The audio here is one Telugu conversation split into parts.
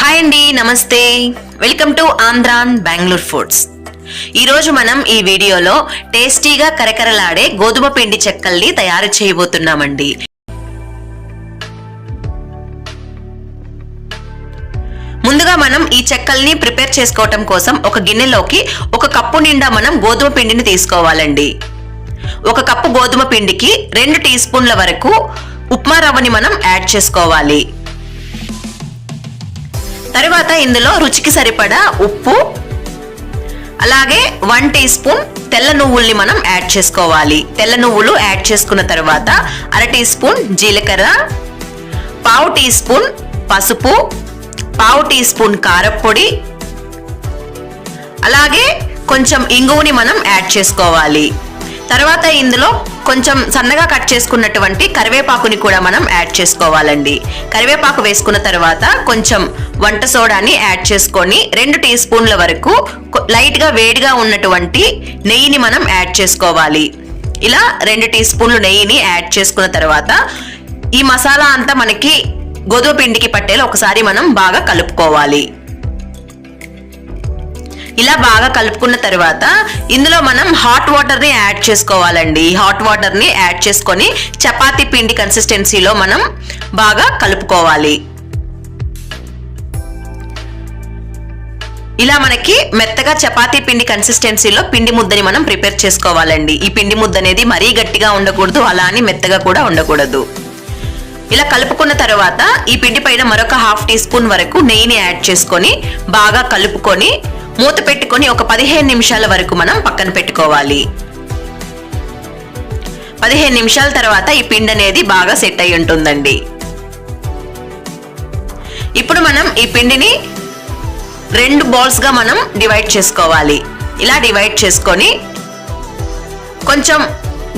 హాయ్ అండి నమస్తే. Welcome to Andhran Bengaluru foods ఈరోజు మనం ఈ వీడియోలో టేస్టీగా కరకరలాడే గోధుమ పిండి చెక్కల్ని తయారు చేయబోతున్నామండి. ముందుగా మనం ఈ చెక్కల్ని ప్రిపేర్ చేసుకోవటం కోసం ఒక గిన్నెలోకి ఒక కప్పు నిండా మనం గోధుమ పిండిని తీసుకోవాలండి. ఒక కప్పు గోధుమ పిండికి రెండు టీ స్పూన్ల వరకు ఉప్మా రవ్వని మనం యాడ్ చేసుకోవాలి. తర్వాత ఇందులో రుచికి సరిపడా ఉప్పు అలాగే వన్ టీ స్పూన్ తెల్ల నువ్వుల్ని మనం యాడ్ చేసుకోవాలి. తెల్ల నువ్వులు యాడ్ చేసుకున్న తర్వాత అర టీ స్పూన్ జీలకర్ర పావు టీ స్పూన్ పసుపు పావు టీ స్పూన్ కారప్పొడి అలాగే కొంచెం ఇంగువని మనం యాడ్ చేసుకోవాలి. తర్వాత ఇందులో కొంచెం సన్నగా కట్ చేసుకున్నటువంటి కరివేపాకుని కూడా మనం యాడ్ చేసుకోవాలండి. కరివేపాకు వేసుకున్న తర్వాత కొంచెం వంట సోడాని యాడ్ చేసుకొని రెండు టీ స్పూన్ల వరకు లైట్గా వేడిగా ఉన్నటువంటి నెయ్యిని మనం యాడ్ చేసుకోవాలి. ఇలా రెండు టీ స్పూన్లు నెయ్యిని యాడ్ చేసుకున్న తర్వాత ఈ మసాలా అంతా మనకి గోధుమ పిండికి పట్టేలా ఒకసారి మనం బాగా కలుపుకోవాలి. ఇలా బాగా కలుపుకున్న తర్వాత ఇందులో మనం హాట్ వాటర్ని యాడ్ చేసుకోవాలండి. హాట్ వాటర్ని యాడ్ చేసుకొని చపాతీ పిండి కన్సిస్టెన్సీలో మనం బాగా కలుపుకోవాలి. ఇలా మనకి మెత్తగా చపాతీ పిండి కన్సిస్టెన్సీలో పిండి ముద్దని మనం ప్రిపేర్ చేసుకోవాలండి. ఈ పిండి ముద్ద అనేది మరీ గట్టిగా ఉండకూడదు అలా అని మెత్తగా కూడా ఉండకూడదు. ఇలా కలుపుకున్న తర్వాత ఈ పిండి పైన మరొక హాఫ్ టీ స్పూన్ వరకు నెయ్యిని యాడ్ చేసుకొని బాగా కలుపుకొని మూత పెట్టుకొని ఒక పదిహేను నిమిషాల వరకు మనం పక్కన పెట్టుకోవాలి. పదిహేను నిమిషాల తర్వాత ఈ పిండి అనేది బాగా సెట్ అయి ఉంటుందండి. ఇప్పుడు మనం ఈ పిండిని రెండు balls గా మనం డివైడ్ చేసుకోవాలి. ఇలా డివైడ్ చేసుకొని కొంచెం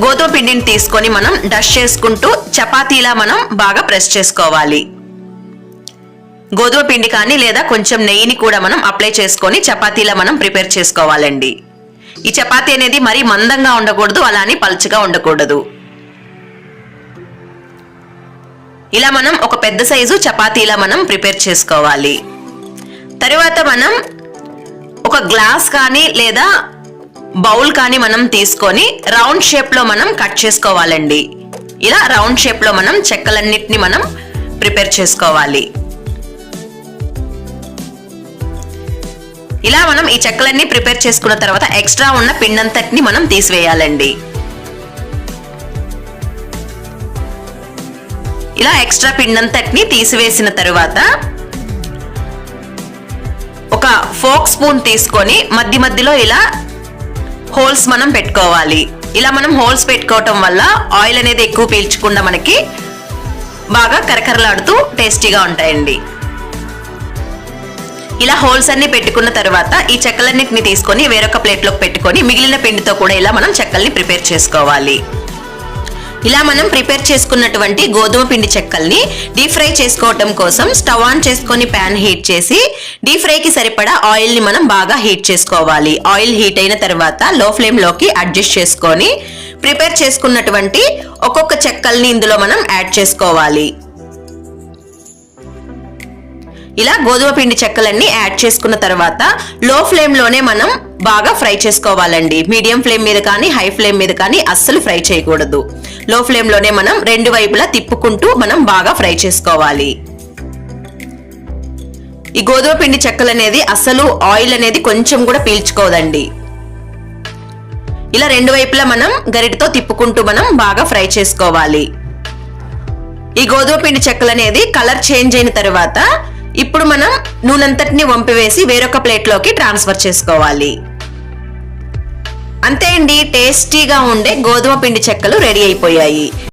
గోధుమ పిండిని తీసుకొని మనం డస్ట్ చేసుకుంటూ చపాతీలా మనం బాగా ప్రెస్ చేసుకోవాలి. గోధుమ పిండి కానీ లేదా కొంచెం నెయ్యిని కూడా మనం అప్లై చేసుకొని చపాతీలా మనం ప్రిపేర్ చేసుకోవాలండి. ఈ చపాతీ అనేది మరీ మందంగా ఉండకూడదు అలానే పలుచగా ఉండకూడదు. ఇలా మనం ఒక పెద్ద సైజు చపాతీలా మనం ప్రిపేర్ చేసుకోవాలి. తరువాత మనం ఒక గ్లాస్ కానీ లేదా బౌల్ కానీ మనం తీసుకొని రౌండ్ షేప్లో మనం కట్ చేసుకోవాలండి. ఇలా రౌండ్ షేప్లో మనం చెక్కలన్నిటిని మనం ప్రిపేర్ చేసుకోవాలి. ఇలా మనం ఈ చెక్కలన్నీ ప్రిపేర్ చేసుకున్న తర్వాత ఎక్స్ట్రా ఉన్న పిండంతటిని మనం తీసివేయాలండి. ఇలా ఎక్స్ట్రా పిండంతటిని తీసివేసిన తర్వాత ఒక ఫోక్ స్పూన్ తీసుకొని మధ్య మధ్యలో ఇలా హోల్స్ మనం పెట్టుకోవాలి. ఇలా మనం హోల్స్ పెట్టుకోవటం వల్ల ఆయిల్ అనేది ఎక్కువ పీల్చకుండా మనకి బాగా కరకరలాడుతూ టేస్టీగా ఉంటాయండి. ఇలా హోల్స్ అన్ని పెట్టుకున్న తర్వాత ఈ చెక్కలన్నిటిని తీసుకొని వేరొక ప్లేట్లోకి పెట్టుకొని మిగిలిన పిండితో కూడా ఇలా మనం చెక్కల్ని ప్రిపేర్ చేసుకోవాలి. ఇలా మనం ప్రిపేర్ చేసుకున్నటువంటి గోధుమ పిండి చెక్కల్ని డీప్ ఫ్రై చేసుకోవటం కోసం స్టవ్ ఆన్ చేసుకొని ప్యాన్ హీట్ చేసి డీప్ ఫ్రైకి సరిపడా ఆయిల్ని మనం బాగా హీట్ చేసుకోవాలి. ఆయిల్ హీట్ అయిన తర్వాత లో ఫ్లేమ్లోకి అడ్జస్ట్ చేసుకొని ప్రిపేర్ చేసుకున్నటువంటి ఒక్కొక్క చెక్కల్ని ఇందులో మనం యాడ్ చేసుకోవాలి. ఇలా గోధుమ పిండి చెక్కలన్నీ యాడ్ చేసుకున్న తర్వాత లో ఫ్లేమ్లోనే మనం బాగా ఫ్రై చేసుకోవాలండి. మీడియం ఫ్లేమ్ మీద కానీ హై ఫ్లేమ్ మీద కానీ అస్సలు ఫ్రై చేయకూడదు. లో ఫ్లేమ్లోనే మనం రెండు వైపులా తిప్పుకుంటూ మనం బాగా ఫ్రై చేసుకోవాలి. ఈ గోధుమ పిండి చెక్కలు అనేది అస్సలు ఆయిల్ అనేది కొంచెం కూడా పీల్చుకోదండి. ఇలా రెండు వైపులా మనం గరిటతో తిప్పుకుంటూ మనం బాగా ఫ్రై చేసుకోవాలి. ఈ గోధుమ పిండి చెక్కలు అనేది కలర్ చేంజ్ అయిన తర్వాత ఇప్పుడు మనం నూనెంతటిని వంపివేసి వేరొక ప్లేట్లోకి ట్రాన్స్ఫర్ చేసుకోవాలి. అంతే అండి టేస్టీగా ఉండే గోధుమ పిండి చెక్కలు రెడీ అయిపోయాయి.